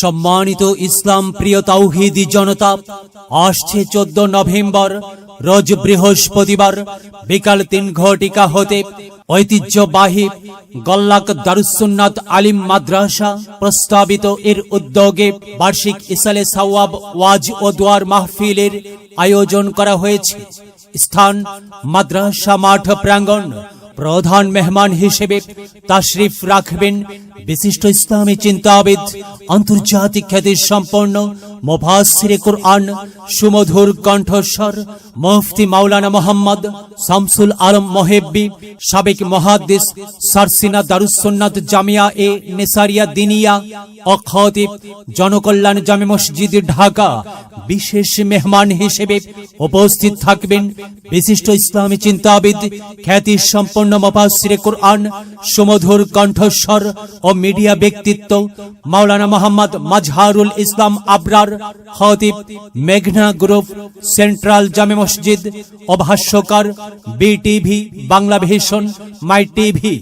সম্মানিত ইসলাম প্রিয় তাওহিদি জনতা, আসছে চোদ্দ নভেম্বর, রোজ বৃহস্পতিবার, বিকাল তিন ঘটিকা হতে ঐতিহ্যবাহী গল্লাক দারুসুন্নাত আলিম মাদ্রাসা প্রস্তাবিত এর উদ্যোগে বার্ষিক ইসালে সাওয়াব, ওয়াজ ও দোয়ার মাহফিলের আয়োজন করা হয়েছে। স্থান মাদ্রাসা মাঠ প্রাঙ্গণ প্রধান মেহমান হিসেবে তাশরিফ রাখবেন। বিশিষ্ট ইসলামী চিন্তাবিদ, আন্তর্জাতিক খ্যাতি সম্পন্ন মোফাসিরে কুরআন, সুমধুর কণ্ঠস্বর, মুফতি মাওলানা মোহাম্মদ শামসুল আলম মোহেব্বি, সাবেক মহাদ্দিস সারসিনা দারুসন্নাত জামিয়া এ নেসারিয়া দিনিয়া অখতিব জনকল্যাণ জামে মসজিদ ঢাকা বিশেষ মেহমান হিসেবে উপস্থিত থাকবেন। বিশিষ্ট ইসলামী চিন্তাবিদ খ্যাতি সম্পন্ন মফাসিরে কোরআন, সুমধুর কণ্ঠস্বর ও মিডিয়া ব্যক্তিত্ব মাওলানা মোহাম্মদ মাজহারুল ইসলাম আবরার, খতিব মেঘনা গ্রুপ, সেন্ট্রাল জামে মসজিদ ও ভাষ্যকার, BTV, Bangla vision, my TV.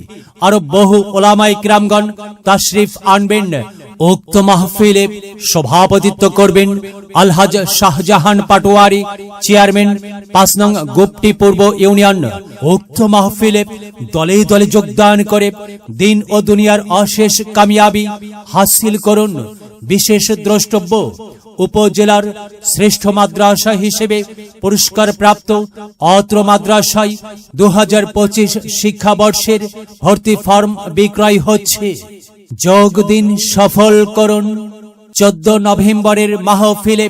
আরও বহু ওলামাই ক্রামগণ তাশরিফ আনবেন। উক্ত মাহফিলে সভাপতিত্ব করবেন আলহাজ শাহজাহান পাটোয়ারি, চেয়ারম্যান, পাঁচ নং গুপ্তি পূর্ব ইউনিয়ন। উক্ত মাহফিলে দলে দলে যোগদান করে দিন ও দুনিয়ার অশেষ কামিয়াবি হাসিল করুন। বিশেষ দ্রষ্টব্য, উপজেলার শ্রেষ্ঠ মাদ্রাসা হিসেবে পুরস্কার প্রাপ্ত অত্র মাদ্রাসায় দু হাজার পঁচিশ শিক্ষাবর্ষের ভর্তি ফর্ম বিক্রয় হচ্ছে। যোগ দিন সফল করুন। চোদ্দ নভেম্বরের মাহফিলে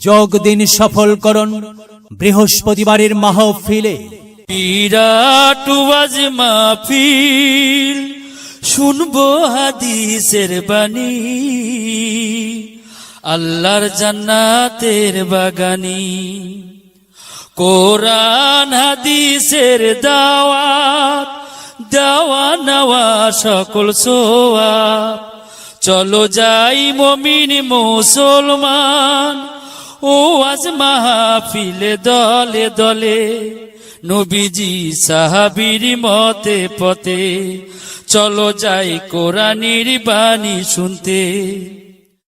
যোগ দিন সফল করুন। বৃহস্পতিবারের মাহফিলে বিরাট শুনব হাদিসের বাণী। আল্লাহর জান্নাতের বাগানি। কোরআন, হাদিসের দেওয়া নেওয়া সকল সোয়া চলো যাই মমিন মুসলমান। ও আজ মাহফিলে দলে দলে, নবীজি সাহাবির মতে পথে। চলো যাই কোরআনির বাণী শুনতে।